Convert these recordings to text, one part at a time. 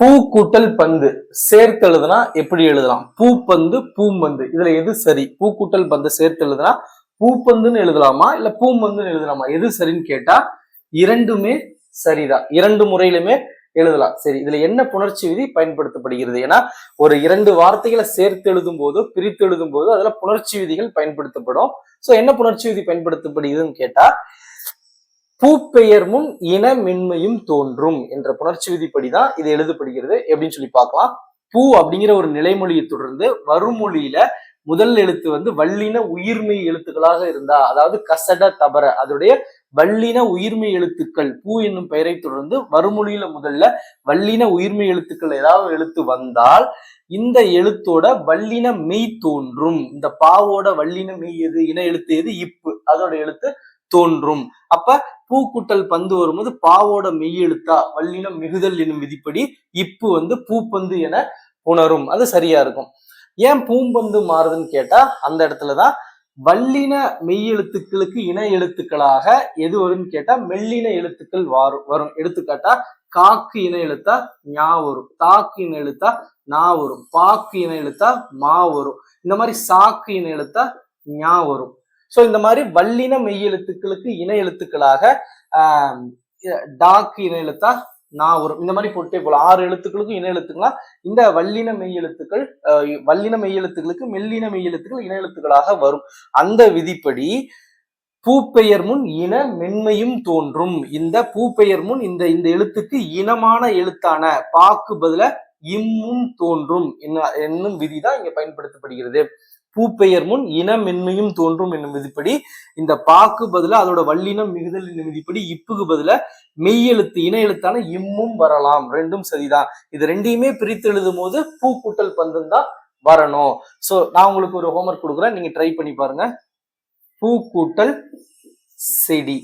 பூ கூட்டல் பந்து. சேர்த்து எழுதுனா எப்படி எழுதலாம்? பூப்பந்து பூம்பந்து. இதுல எது சரி? பூ கூட்டல் பந்து சேர்த்து எழுதுனா பூப்பந்துன்னு எழுதலாமா? இல்ல பூம்பந்துன்னு எழுதலாமா? எது சரின்னு கேட்டா இரண்டுமே சரிதான். இரண்டு முறையிலுமே எழுதலாம். சரி இதுல என்ன புணர்ச்சி விதி பயன்படுத்தப்படுகிறது? ஏன்னா ஒரு இரண்டு வார்த்தைகளை சேர்த்து எழுதும் போதோ பிரித்து எழுதும் போதோ அதுல புணர்ச்சி விதிகள் பயன்படுத்தப்படும். சோ என்ன புணர்ச்சி விதி பயன்படுத்தப்படுகிறதுன்னு கேட்டா பூப்பெயர் முன் இன மென்மையும் தோன்றும் என்ற புணர்ச்சி விதிப்படிதான் இது எழுதப்படுகிறது. எப்படின்னு சொல்லி பார்க்கலாம். பூ அப்படிங்கிற ஒரு நிலைமொழியை தொடர்ந்து வருமொழியில முதல் எழுத்து வந்து வல்லின உயிர்மை எழுத்துக்களாக இருந்தா அதாவது கசட தபர அதோடைய வல்லின உயிர்மை எழுத்துக்கள் பூ என்னும் பெயரை தொடர்ந்து வருமொழியில முதல்ல வல்லின உயிர்மை எழுத்துக்கள் ஏதாவது எழுத்து வந்தால் இந்த எழுத்தோட வல்லின மெய் தோன்றும். இந்த பாவோட வல்லின மெய் எது? இன எழுத்து எது? இப்பு. அதோட எழுத்து தோன்றும். அப்ப பூக்குட்டல் பந்து வரும்போது பாவோட மெய்யெழுத்தா வல்லினம் மிகுதல் என்னும் விதிப்படி இப்பு வந்து பூப்பந்து என உணரும் அது சரியா இருக்கும். ஏன் பூம்பந்து மாறுதுன்னு கேட்டா அந்த இடத்துலதான் வல்லின மெய் எழுத்துக்களுக்கு இன எழுத்துக்களாக எது வரும்னு கேட்டா மெல்லின எழுத்துக்கள் வரும் வரும். எடுத்துக்காட்டா காக்கு இன எழுத்தா ஞா வரும். தாக்கு இன எழுத்தா நா வரும். பாக்கு இன எழுத்தா மா வரும். இந்த மாதிரி சாக்கு இன எழுத்தா ஞா வரும். ஸோ இந்த மாதிரி வல்லின மெய் எழுத்துக்களுக்கு இணை எழுத்துக்களாக டாக்கு இன எழுத்தா நான் வரும் இந்த மாதிரி போட்டே போல ஆறு எழுத்துக்களுக்கும் இணை எழுத்துக்களா இந்த வல்லின மெய் எழுத்துக்கள் வல்லின மெய் எழுத்துக்களுக்கு மெல்லின மெய் எழுத்துக்கள் இணை எழுத்துக்களாக வரும். அந்த விதிப்படி பூப்பெயர் முன் இன மென்மையும் தோன்றும். இந்த பூப்பெயர் முன் இந்த இந்த எழுத்துக்கு இனமான எழுத்தான பாக்கு பதில இம்மும் தோன்றும். என்ன- என்னும் விதிதான் இங்க பயன்படுத்தப்படுகிறது. பூப்பெயர் முன் இன மென்மையும் தோன்றும் என்னும் விதிப்படி இந்த பாக்கு பதில அதோட வல்லினம் மிகுதல் என்னும் விதிப்படி இப்புக்கு பதில மெய் எழுத்து இன எழுத்தான இம்மும் வரலாம். ரெண்டும் சரிதான். இது ரெண்டையுமே பிரித்து எழுதும் போது பூ கூட்டல் பந்தம் தான் வரணும். சோ நான் உங்களுக்கு ஒரு ஹோம்ஒர்க் கொடுக்குறேன். நீங்க ட்ரை பண்ணி பாருங்க. பூ கூட்டல் செடி.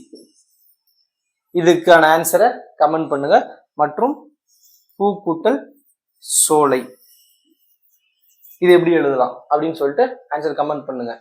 இதுக்கான ஆன்சரை கமெண்ட் பண்ணுங்க. மற்றும் பூ கூட்டல் சோலை. இது எப்படி எழுதலாம் அப்படின்னு சொல்லிட்டு ஆன்சர் கமெண்ட் பண்ணுங்க.